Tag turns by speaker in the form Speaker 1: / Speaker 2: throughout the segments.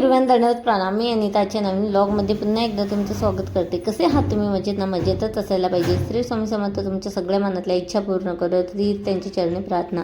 Speaker 1: धन्यवाद प्रणाम मी अनिताच्या नवीन ब्लॉगमध्ये पुन्हा एकदा तुमचं स्वागत करते. कसे आहात तुम्ही? मजेत ना मजेतच असायला पाहिजे. श्री स्वामी समर्थ तुमच्या सगळ्या मनातल्या इच्छा पूर्ण करत ती त्यांची चरणी प्रार्थना.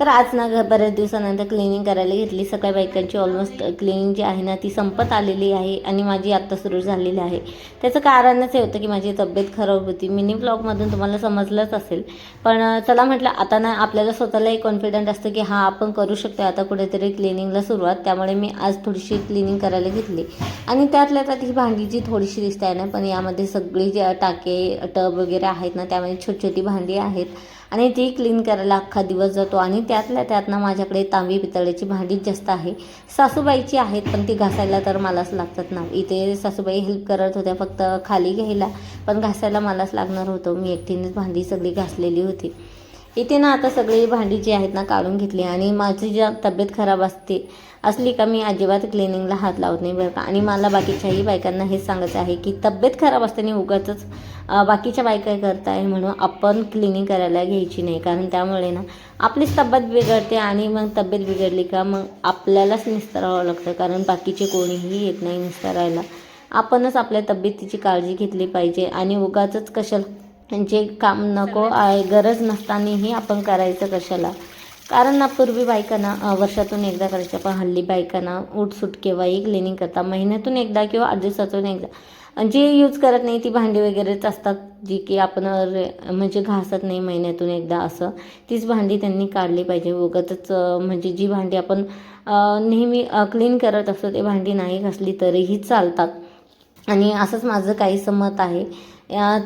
Speaker 1: तर आज ना बऱ्याच दिवसानंतर क्लिनिंग करायला घेतली. सगळ्या बायकांची ऑलमोस्ट क्लिनिंग जी आहे ना ती संपत आलेली आहे आणि माझी आत्ता सुरू झालेली आहे. त्याचं कारणच हे होतं की माझी तब्येत खराब होती. मिनी ब्लॉगमधून तुम्हाला समजलंच असेल. पण चला म्हटलं आता ना आपल्याला स्वतःलाही कॉन्फिडंट असतं की हा आपण करू शकतो आता कुठेतरी क्लिनिंगला सुरुवात. त्यामुळे मी आज थोडीशी क्लिनिंग करायला घेतली. आणि त्यातल्या त्यात ही भांडी जी थोडीशी दिसत आहे ना पण यामध्ये सगळी जे टाके टब वगैरे आहेत ना त्यामध्ये छोटी छोटी भांडी आहेत. आणि ती क्लीन करायला अख्खा दिवस जातो. आणि त्यातल्या त्यात ना माझ्याकडे तांबी पितळेची भांडीच जास्त आहे. सासूबाईची आहेत पण ती घासायला तर मलाच लागतात ना. इथे सासूबाई हेल्प करत होत्या फक्त खाली घ्यायला. पण घासायला मलाच लागणार होतं. मी एकटीनेच भांडी सगळी घासलेली होती. इथे ना आता सगळी भांडी जी आहेत ना काढून घेतली आणि माझी ज्या तब्येत खराब असते असली का मी अजिबात क्लिनिंगला हात लावत नाही बरं का. आणि मला बाकीच्याही बायकांना हेच सांगायचं आहे की तब्येत खराब असताना उगाच बाकीच्या बायका करताय म्हणून आपण क्लिनिंग करायला घ्यायची नाही. कारण त्यामुळे ना आपलीच तब्येत बिघडते आणि मग तब्येत बिघडली का मग आपल्यालाच निस्तरावं लागतं. कारण बाकीचे कोणीही येत नाही निस्तरायला. आपणच आपल्या तब्येतीची काळजी घेतली पाहिजे आणि उगाचंच कशाला जे काम नको आहे गरज नसतानाही आपण करायचं कशाला? कारण ना पूर्वी बायकांना वर्षातून एकदा करायच्या पण हल्ली बायकांना उठसूट केव्हाही क्लिनिंग करतात महिन्यातून एकदा किंवा आठ दिवसातून एकदा जे यूज करत नाही ती भांडी वगैरेच असतात जी की आपण म्हणजे घासत नाही महिन्यातून एकदा असं तीच भांडी त्यांनी काढली पाहिजे. उगाचच अं, म्हणजे जी भांडी आपण नेहमी क्लीन करत असतो ते भांडी नाही घासली तरीही चालतात. आणि असंच माझं काहीसं मत आहे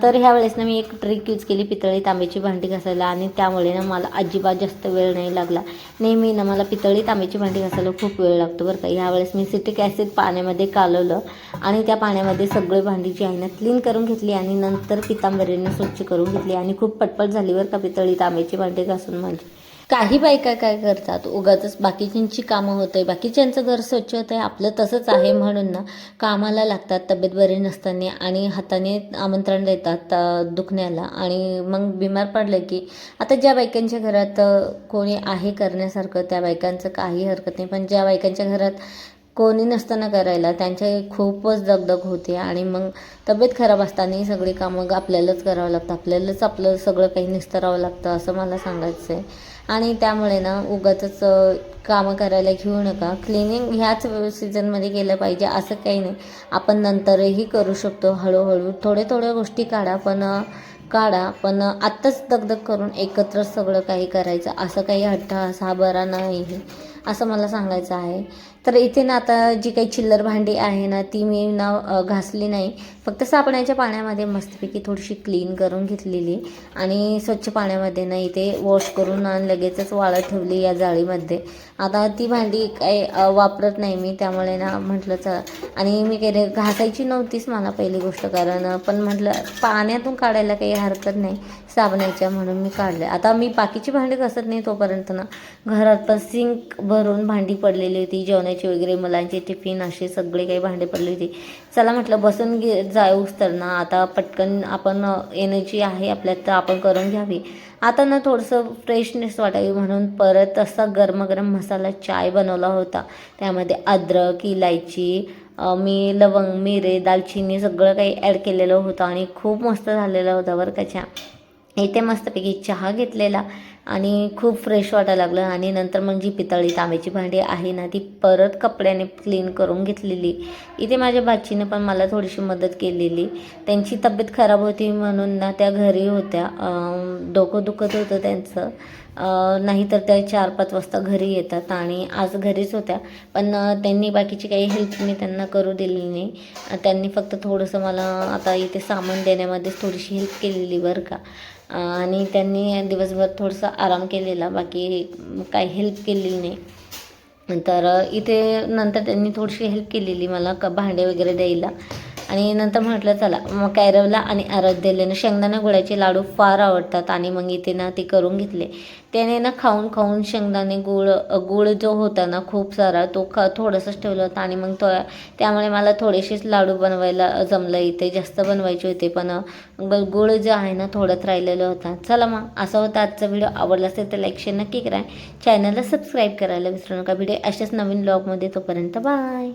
Speaker 1: तर ह्या वेळेस ना मी एक ट्रिक यूज केली पितळी तांब्याची भांडी घासायला. आणि त्यामुळे ना मला अजिबात जास्त वेळ नाही लागला. नेहमी ना मला पितळी तांब्याची भांडी घासायला खूप वेळ लागतो बरं का. ह्यावेळेस मी सिटिक ॲसिड पाण्यामध्ये कालवलं आणि त्या पाण्यामध्ये सगळे भांडी जी आहे ना क्लीन करून घेतली आणि नंतर पितांबरीने स्वच्छ करून घेतली. आणि खूप पटपट झाली बरं का पितळी तांब्याची भांडी घासून माझी. काही बायका काय करतात? उगाच बाकीच्यांची कामं होत आहे बाकीच्यांचं घर स्वच्छ होतं आहे आपलं तसंच आहे म्हणून ना कामाला लागतात तब्येत बरी नसताना आणि हाताने आमंत्रण देतात दुखण्याला. आणि मग बिमार पडलं की आता ज्या बायकांच्या घरात कोणी आहे करण्यासारखं त्या बायकांचं काही हरकत नाही. पण ज्या बायकांच्या घरात कोणी नसताना करायला त्यांच्या खूपच दगदग होते आणि मग तब्येत खराब असताना सगळी कामं आपल्यालाच करावं लागतं. आपल्यालाच आपलं सगळं काही निस्तरावं लागतं असं मला सांगायचं आहे आणि त्यामुळे ना उगाचच कामं करायला घेऊ नका. क्लिनिंग ह्याच सीझनमध्ये केलं पाहिजे असं काही नाही. आपण नंतरही करू शकतो. हळूहळू थोडे थोड्या गोष्टी काढा पण काढा. पण आत्ताच दगदग करून एकत्र सगळं काही करायचं असं काही हट्ट हा बरा नाही असं मला सांगायचं आहे. तर इथे ना आता जी काही चिल्लर भांडी आहे ना ती मी ना घासली नाही. फक्त साबणाच्या पाण्यामध्ये मस्तपैकी थोडीशी क्लीन करून घेतलेली. आणि स्वच्छ पाण्यामध्ये ना इथे वॉश करून आणि लगेचच वाळत ठेवली या जाळीमध्ये. आता ती भांडी काही वापरत नाही मी त्यामुळे ना म्हटलं चला. आणि मी काही घासायची नव्हतीच मला पहिली गोष्ट कारण पण म्हटलं पाण्यातून काढायला काही हरकत नाही साबणाच्या म्हणून मी काढले. आता मी बाकीची भांडी घासत नाही तोपर्यंत ना घरात पण सिंक भरून भांडी पडलेली होती जेवणाची वगैरे मुलांचे टिफिन असे सगळे काही भांडे पडले होते. चला म्हटलं बसून घे जाऊस तर ना. आता पटकन आपण एनर्जी आहे आपल्यात तर आपण करून घ्यावी. आता ना थोडंसं फ्रेशनेस वाटावी म्हणून परत असा गरमागरम मसाला चाय बनवला होता. त्यामध्ये अद्रक इलायची मी लवंग मिरे दालचिनी सगळं काही ॲड केलेलं होतं आणि खूप मस्त झालेलं होतं बरं का चहा इथे मस्तपैकी चहा घेतलेला. आणि खूप फ्रेश वाटायला लागलं. आणि नंतर मग जी पितळी तांब्याची भांडी आहे ना ती परत कपड्याने क्लीन करून घेतलेली. इथे माझ्या बाचीनं पण मला थोडीशी मदत केलेली. त्यांची तब्येत खराब होती म्हणून ना त्या घरी होत्या. डोकं दुखत होतं त्यांचं. नाहीतर त्या चार पाच वाजता घरी येतात आणि आज घरीच होत्या. पण त्यांनी बाकीची काही हेल्प मी त्यांना करू दिली नाही. त्यांनी फक्त थोडंसं मला आता इथे सामान देण्यामध्येच थोडीशी हेल्प केलेली बरं का. आणि त्यांनी दिवसभर थोडंसं आराम केलेला बाकी काही हेल्प केलेली नाही. तर इथे नंतर त्यांनी थोडीशी हेल्प केलेली मला क भांडे वगैरे द्यायला. आणि नंतर म्हटलं चला मग कॅरवला आणि आराध्यलेनं शेंगदाणा गुळाचे लाडू फार आवडतात आणि मग इथे ना ते करून घेतले. त्याने ना खाऊन खाऊन शेंगदाणे गुळ गुळ जो होता ना खूप सारा तो ख थोडंसंच ठेवलं होता आणि मग तो त्यामुळे मला थोडेसेच लाडू बनवायला जमलं. इथे जास्त बनवायचे होते पण गुळ जो आहे ना थोडंच राहिलेलं होता. चला मग असा होता आजचा व्हिडिओ. आवडला असेल तर लाईक शेअर नक्की करा. चॅनलला सबस्क्राईब करायला विसरू नका. व्हिडिओ अशाच नवीन ब्लॉगमध्ये तोपर्यंत बाय.